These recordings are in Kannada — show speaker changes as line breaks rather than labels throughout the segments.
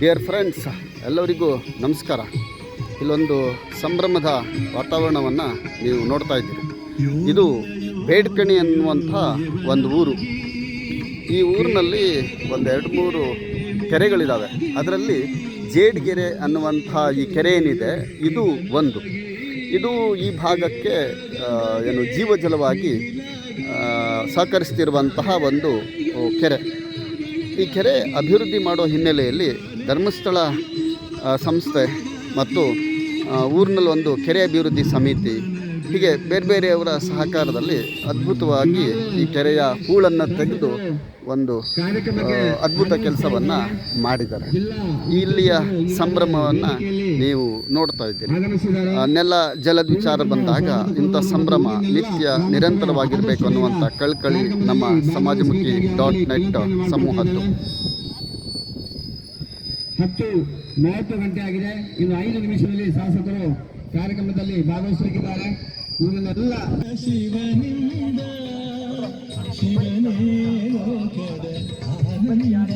ಡಿಯರ್ ಫ್ರೆಂಡ್ಸ್ ಎಲ್ಲರಿಗೂ ನಮಸ್ಕಾರ. ಇಲ್ಲೊಂದು ಸಂಭ್ರಮದ ವಾತಾವರಣವನ್ನು ನೀವು ನೋಡ್ತಾ ಇದ್ದೀರಿ. ಇದು ಬೇಡ್ಕಣಿ ಅನ್ನುವಂಥ ಒಂದು ಊರು. ಈ ಊರಿನಲ್ಲಿ ಒಂದು ಎರಡು ಮೂರು ಕೆರೆಗಳಿದ್ದಾವೆ ಅದರಲ್ಲಿ ಜೇಡ್ಗೆರೆ ಅನ್ನುವಂಥ ಈ ಕೆರೆ ಏನಿದೆ, ಇದು ಒಂದು. ಇದು ಈ ಭಾಗಕ್ಕೆ ಏನು ಜೀವಜಲವಾಗಿ ಸಹಕರಿಸ್ತಿರುವಂತಹ ಒಂದು ಕೆರೆ. ಈ ಕೆರೆ ಅಭಿವೃದ್ಧಿ ಮಾಡೋ ಹಿನ್ನೆಲೆಯಲ್ಲಿ ಧರ್ಮಸ್ಥಳ ಸಂಸ್ಥೆ ಮತ್ತು ಊರಿನಲ್ಲಿ ಒಂದು ಕೆರೆ ಅಭಿವೃದ್ಧಿ ಸಮಿತಿ, ಹೀಗೆ ಬೇರೆ ಬೇರೆಯವರ ಸಹಕಾರದಲ್ಲಿ ಅದ್ಭುತವಾಗಿ ಈ ಕೆರೆಯ ಹೂಳನ್ನು ತೆಗೆದು ಒಂದು ಅದ್ಭುತ ಕೆಲಸವನ್ನು ಮಾಡಿದ್ದಾರೆ. ಇಲ್ಲಿಯ ಸಂಭ್ರಮವನ್ನು ನೀವು ನೋಡ್ತಾ ಇದ್ದೀರಿ. ಆ, ನೆಲ ಜಲದ ವಿಚಾರ ಬಂದಾಗ ಇಂಥ ಸಂಭ್ರಮ ನಿತ್ಯ ನಿರಂತರವಾಗಿರಬೇಕು ಅನ್ನುವಂಥ ಕಳ್ಕಳಿ ನಮ್ಮ ಸಮಾಜಮುಖಿ ಡಾಟ್ ನೆಟ್ ಸಮೂಹದ್ದು.
ಹತ್ತು ಮೂವತ್ತು ಗಂಟೆ ಆಗಿದೆ. ಇನ್ನು ಐದು ನಿಮಿಷದಲ್ಲಿ ಶಾಸಕರು ಕಾರ್ಯಕ್ರಮದಲ್ಲಿ ಭಾಗವಹಿಸಲಿದ್ದಾರೆ ಇವನ್ನೆಲ್ಲ ಶಿವನಿಂದ ಶಿವನೇ ಲೋಕದ ಆನಂದ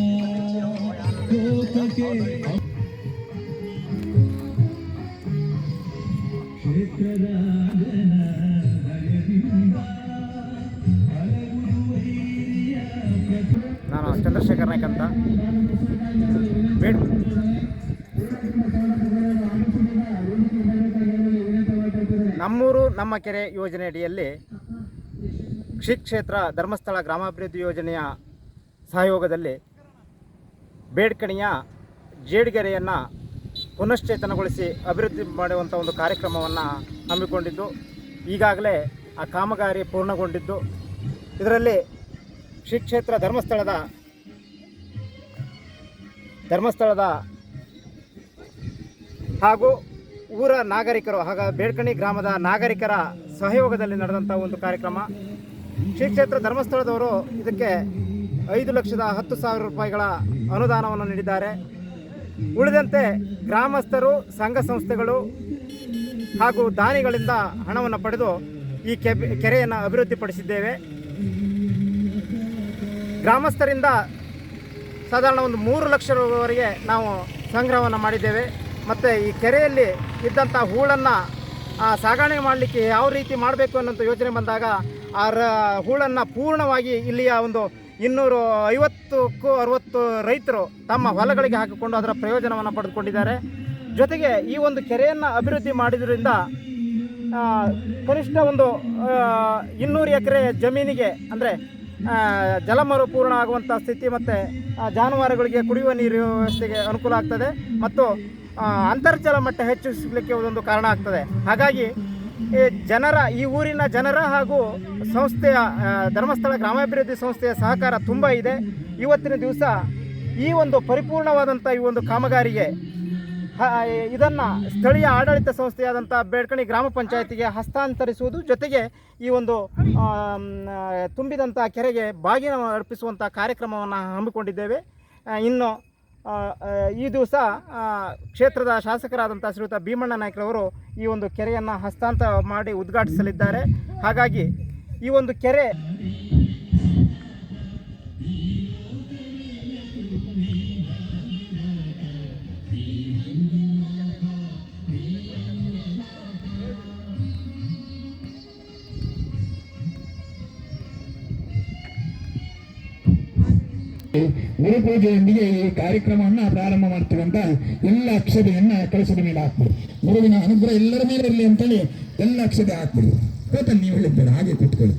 ಲೋಕಕ್ಕೆ
ಬೇಡ್. ನಮ್ಮೂರು, ನಮ್ಮ ಕೆರೆ ಯೋಜನೆ ಅಡಿಯಲ್ಲಿ ಶ್ರೀ ಕ್ಷೇತ್ರ, ಧರ್ಮಸ್ಥಳ ಗ್ರಾಮಾಭಿವೃದ್ಧಿ ಯೋಜನೆಯ ಸಹಯೋಗದಲ್ಲಿ ಬೇಡ್ಕಣಿಯ ಜೇಡಿಗೆರೆಯನ್ನು ಪುನಶ್ಚೇತನಗೊಳಿಸಿ ಅಭಿವೃದ್ಧಿ ಮಾಡುವಂಥ ಒಂದು ಕಾರ್ಯಕ್ರಮವನ್ನು ಹಮ್ಮಿಕೊಂಡಿದ್ದು, ಈಗಾಗಲೇ ಆ ಕಾಮಗಾರಿ ಪೂರ್ಣಗೊಂಡಿದ್ದು. ಇದರಲ್ಲಿ ಶ್ರೀ ಕ್ಷೇತ್ರ, ಧರ್ಮಸ್ಥಳದ ಧರ್ಮಸ್ಥಳದ ಹಾಗೂ ಊರ ನಾಗರಿಕರು ಹಾಗ ಬೇಡ್ಕಣಿ ಗ್ರಾಮದ ನಾಗರಿಕರ ಸಹಯೋಗದಲ್ಲಿ ನಡೆದಂಥ ಒಂದು ಕಾರ್ಯಕ್ರಮ. ಶ್ರೀ ಕ್ಷೇತ್ರ ಧರ್ಮಸ್ಥಳದವರು ಇದಕ್ಕೆ ಐದು ಲಕ್ಷದ ಹತ್ತು ಸಾವಿರ ರೂಪಾಯಿಗಳ ಅನುದಾನವನ್ನು ನೀಡಿದ್ದಾರೆ. ಉಳಿದಂತೆ ಗ್ರಾಮಸ್ಥರು, ಸಂಘ ಸಂಸ್ಥೆಗಳು ಹಾಗೂ ದಾನಿಗಳಿಂದ ಹಣವನ್ನು ಪಡೆದು ಈ ಕೆರೆಯನ್ನು ಅಭಿವೃದ್ಧಿಪಡಿಸಿದ್ದೇವೆ. ಗ್ರಾಮಸ್ಥರಿಂದ ಸಾಧಾರಣ ಒಂದು ಮೂರು ಲಕ್ಷ ರೂವರೆಗೆ ನಾವು ಸಂಗ್ರಹವನ್ನು ಮಾಡಿದ್ದೇವೆ. ಮತ್ತು ಈ ಕೆರೆಯಲ್ಲಿ ಇದ್ದಂಥ ಹೂಳನ್ನು ಸಾಗಾಣೆ ಮಾಡಲಿಕ್ಕೆ ಯಾವ ರೀತಿ ಮಾಡಬೇಕು ಅನ್ನೋಂಥ ಯೋಚನೆ ಬಂದಾಗ, ಆ ರ, ಹೂಳನ್ನು ಪೂರ್ಣವಾಗಿ ಇಲ್ಲಿಯ ಒಂದು ಇನ್ನೂರು ಐವತ್ತಕ್ಕೂ ಅರವತ್ತು ರೈತರು ತಮ್ಮ ಹೊಲಗಳಿಗೆ ಹಾಕಿಕೊಂಡು ಅದರ ಪ್ರಯೋಜನವನ್ನು ಪಡೆದುಕೊಂಡಿದ್ದಾರೆ. ಜೊತೆಗೆ ಈ ಒಂದು ಕೆರೆಯನ್ನು ಅಭಿವೃದ್ಧಿ ಮಾಡಿದ್ರಿಂದ ಕನಿಷ್ಠ ಒಂದು ಇನ್ನೂರು ಎಕರೆ ಜಮೀನಿಗೆ, ಅಂದರೆ ಜಲ ಮರುಪೂರ್ಣ ಆಗುವಂಥ ಸ್ಥಿತಿ ಮತ್ತು ಜಾನುವಾರುಗಳಿಗೆ ಕುಡಿಯುವ ನೀರು ವ್ಯವಸ್ಥೆಗೆ ಅನುಕೂಲ ಆಗ್ತದೆ ಮತ್ತು ಅಂತರ್ಜಲ ಮಟ್ಟ ಹೆಚ್ಚಿಸಲಿಕ್ಕೆ ಒಂದು ಕಾರಣ ಆಗ್ತದೆ. ಹಾಗಾಗಿ, ಈ ಜನರ, ಈ ಊರಿನ ಜನರ ಹಾಗೂ ಸಂಸ್ಥೆಯ ಧರ್ಮಸ್ಥಳ ಗ್ರಾಮಾಭಿವೃದ್ಧಿ ಸಂಸ್ಥೆಯ ಸಹಕಾರ ತುಂಬ ಇದೆ. ಇವತ್ತಿನ ದಿವಸ ಈ ಒಂದು ಪರಿಪೂರ್ಣವಾದಂಥ ಈ ಒಂದು ಕಾಮಗಾರಿಗೆ ಇದನ್ನು ಸ್ಥಳೀಯ ಆಡಳಿತ ಸಂಸ್ಥೆಯಾದಂಥ ಬೇಡ್ಕಣಿ ಗ್ರಾಮ ಪಂಚಾಯತಿಗೆ ಹಸ್ತಾಂತರಿಸುವುದು ಜೊತೆಗೆ ಈ ಒಂದು ತುಂಬಿದಂಥ ಕೆರೆಗೆ ಬಾಗಿನ ಅರ್ಪಿಸುವಂಥ ಕಾರ್ಯಕ್ರಮವನ್ನು ಹಮ್ಮಿಕೊಂಡಿದ್ದೇವೆ. ಇನ್ನು ಈ ದಿವಸ ಕ್ಷೇತ್ರದ ಶಾಸಕರಾದಂಥ ಶ್ರೀಯುತ ಭೀಮಣ್ಣ ನಾಯ್ಕರವರು ಈ ಒಂದು ಕೆರೆಯನ್ನು ಹಸ್ತಾಂತರ ಮಾಡಿ ಉದ್ಘಾಟಿಸಲಿದ್ದಾರೆ. ಹಾಗಾಗಿ ಈ ಒಂದು ಕೆರೆ
ಗುರುಪೂಜೆಯೊಂದಿಗೆ ಈ ಕಾರ್ಯಕ್ರಮವನ್ನ ಪ್ರಾರಂಭ ಮಾಡ್ತೇವೆ ಅಂತ ಎಲ್ಲ ಅಕ್ಷತೆಯನ್ನ ಕಳಸದ ಮೇಲೆ ಹಾಕ್ಬಿಡಿ. ಗುರುವಿನ ಅನುಗ್ರಹ ಎಲ್ಲರ ಮೇಲೆ ಇರಲಿ ಅಂತೇಳಿ ಎಲ್ಲ ಅಕ್ಷತೆ ಹಾಕ್ಬಿಡಿ. ಕೂತಲ್ಲಿ ನೀವು ಹೇಳಿದ್ದೀರ? ಹಾಗೆ ಕೂತ್ಕೊಳ್ಳಿ.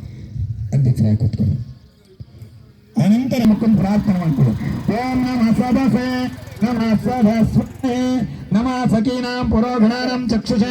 ಅಧ್ಯಕ್ಷರಾಗಿ ಕೂತ್ಕೊಳ್ಳಿ. ಅನಂತರ ಮಕ್ಕಳು ಪ್ರಾರ್ಥನೆ ಮಾಡ್ಕೊಳ್ಳಿ. ಓಂ ನಮ ಸದಸೆ, ನಮ ನಮ ಸಖೀನಾಂ ಪುರೋಘಣಾರಂ ಚಕ್ಷುಷ.